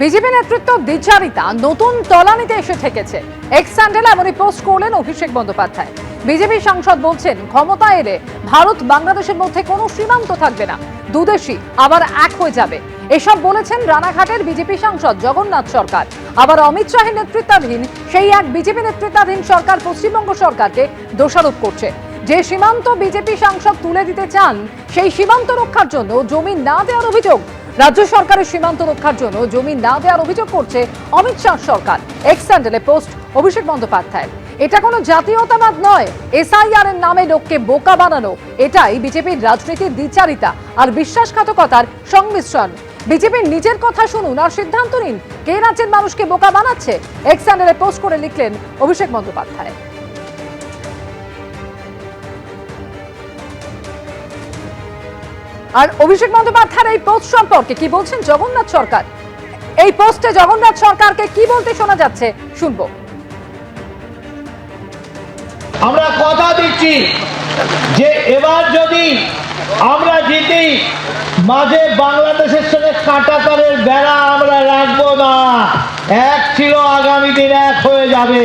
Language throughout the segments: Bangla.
বিজেপি নেতৃত্ব দ্বিচারিতা নতুন তলানিতে এসে ঠেকেছে। এক্স স্যান্ডেল এমনই পোস্ট করলেন অভিষেক বন্দ্যোপাধ্যায়। বিজেপি সাংসদ বলছেন, ক্ষমতা এলে ভারত বাংলাদেশের মধ্যে কোনো সীমান্ত থাকবে না। দুদেশই আবার এক হয়ে যাবে। এসব বলেছেন রানাঘাটের বিজেপি সাংসদ জগন্নাথ সরকার। আবার অমিত শাহের নেতৃত্বাধীন সেই এক বিজেপি নেতৃত্বাধীন সরকার পশ্চিমবঙ্গ সরকারকে দোষারোপ করছে। যে সীমান্ত বিজেপি সাংসদ তুলে দিতে চান, সেই সীমান্ত রক্ষার জন্য জমি না দেওয়ার অভিযোগ রাজ্য সরকারের সীমান্ত রক্ষার জন্য জমি না দেওয়ার অভিযোগ করছে অমিত শাহ সরকার এক্স স্যান্ডেলে পোস্ট অভিষেক বন্দ্যোপাধ্যায়। এটা কোনো জাতীয়তাবাদ নয় এসআইআর এর নামে লোককে বোকা বানানো, এটাই বিজেপির রাজনীতির দ্বিচারিতা আর বিশ্বাসঘাতকতার সংমিশ্রণ। বিজেপির নিজের কথা শুনুন আর সিদ্ধান্ত নিন, কে রাজ্যের মানুষকে বোকা বানাচ্ছে? এক্স পোস্ট করে লিখলেন অভিষেক বন্দ্যোপাধ্যায়। আর অভিষেক বন্দ্যোপাধ্যায়ের এই পোস্ট সম্পর্কে কি বলছেন জগন্নাথ সরকার? এই পোস্টে জগন্নাথ সরকারকে কি বলতে শোনা যাচ্ছে, শুনব। আমরা কথা দিচ্ছি যে এবার যদি আমরা জিতি, মাঝে বাংলাদেশের সঙ্গে কাঁটাতারের বেড়া আমরা রাখব না। এক ছিল আগামী দিন এক হয়ে যাবে।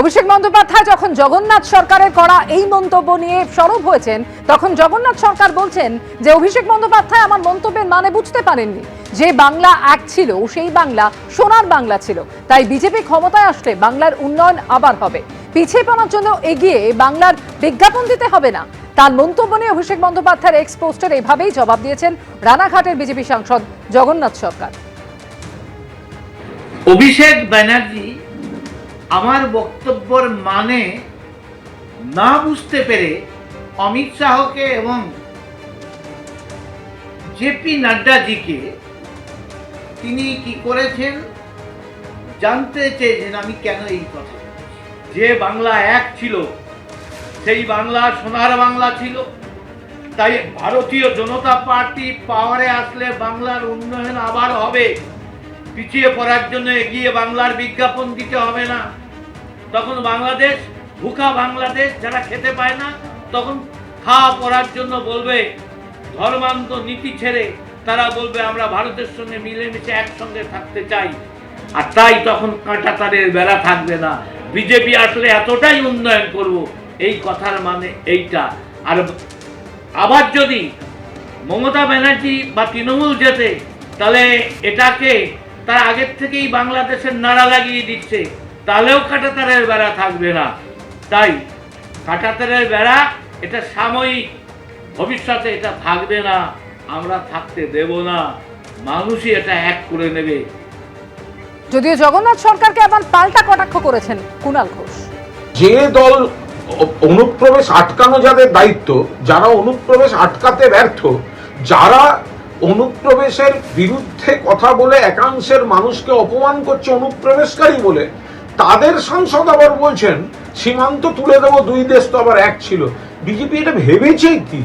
অভিষেক বন্দ্যোপাধ্যায় যখন জগন্নাথ সরকারের করা এই মন্তব্য নিয়ে সরব হয়েছেন, তখন জগন্নাথ সরকার বলছেন যে, অভিষেক বন্দ্যোপাধ্যায় আমার মন্তব্যের মানে বুঝতে পারেননি। যে বাংলা এক ছিল সেই বাংলা সোনার বাংলা ছিল। তাই বিজেপি ক্ষমতায় আসলে বাংলার উন্নয়ন আবার হবে। পিছিয়ে পড়ার জন্য এগিয়ে বাংলার বিজ্ঞাপন দিতে হবে না। তার মন্তব্য নিয়ে অভিষেক বন্দ্যোপাধ্যায়ের এক্স পোস্টের এভাবেই জবাব দিয়েছেন রানাঘাটের বিজেপি সাংসদ জগন্নাথ সরকার। অভিষেক ব্যানার্জি আমার বক্তব্যর মানে না বুঝতে পেরে অমিত শাহকে এবং জেপি নাড্ডাজিকে তিনি কি করেছেন জানতে চেয়েছেন আমি কেন এই কথা যে বাংলা এক ছিল, সেই বাংলা সোনার বাংলা ছিল। তাই ভারতীয় জনতা পার্টি পাওয়ারে আসলে বাংলার উন্নয়ন আবার হবে। পিছিয়ে পড়ার জন্য এগিয়ে বাংলার বিজ্ঞাপন দিতে হবে না। তখন বাংলাদেশ, ভুখা বাংলাদেশ যারা খেতে পায় না, তখন খাওয়া পড়ার জন্য বলবে, ধর্মান্ত নীতি ছেড়ে তারা বলবে, আমরা ভারতের সঙ্গে মিলেমিশে একসঙ্গে থাকতে চাই। আর তাই তখন কাঁটা তারের বেড়া থাকবে না। বিজেপি আসলে এতটাই উন্নয়ন করব, এই কথার মানে এইটা। আর আবার যদি মমতা ব্যানার্জি বা তৃণমূল যেতে তাহলে এটাকে তার আগের থেকেই বাংলাদেশের নাড়া লাগিয়ে দিচ্ছে। তাহলেও কাঁটাতারের বেড়া থাকবে না। তাই কাঁটাতারের বেড়া এটা সাময়িক ভবিষ্যতে এটা থাকবে না আমরা থাকতে দেব না। মানুষই এটা এক করে নেবে। যদিও জগন্নাথ সরকারকে আবার পাল্টা কটাক্ষ করেছেন কুণাল ঘোষ। যে দল অনুপ্রবেশ আটকানো যাদের দায়িত্ব যারা অনুপ্রবেশ আটকাতে ব্যর্থ যারা অনুপ্রবেশের বিরুদ্ধে কথা বলে একাংশের মানুষকে অপমান করছে অনুপ্রবেশকারী বলে তাদের সাংসদ আবার বলছেন, সীমান্ত তুলে দেবো, দুই দেশ তো আবার এক ছিল। বিজেপি এটা ভেবেছে কি?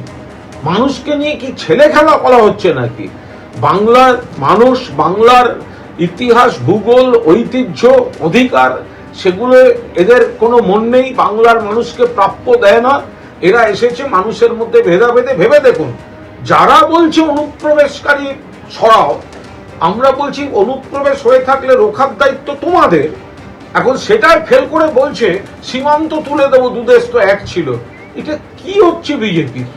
মানুষকে নিয়ে কি ছেলে খেলা করা হচ্ছে নাকি? বাংলার মানুষ, বাংলার ইতিহাস, ভূগোল, ঐতিহ্য, অধিকার, সেগুলো এদের কোনো মন নেই, বাংলার মানুষকে প্রাপ্য দেয় না। এরা এসেছে মানুষের মধ্যে ভেদাভেদে। ভেবে দেখুন, যারা বলছে অনুপ্রবেশকারী সরাও, আমরা বলছি অনুপ্রবেশ হয়ে থাকলে রোখার দায়িত্ব তোমাদের এখন সেটাই ফেল করে বলছে, সীমান্ত তুলে দেবো, দুদেশ তো এক ছিল। এটা কি হচ্ছে বিজেপির?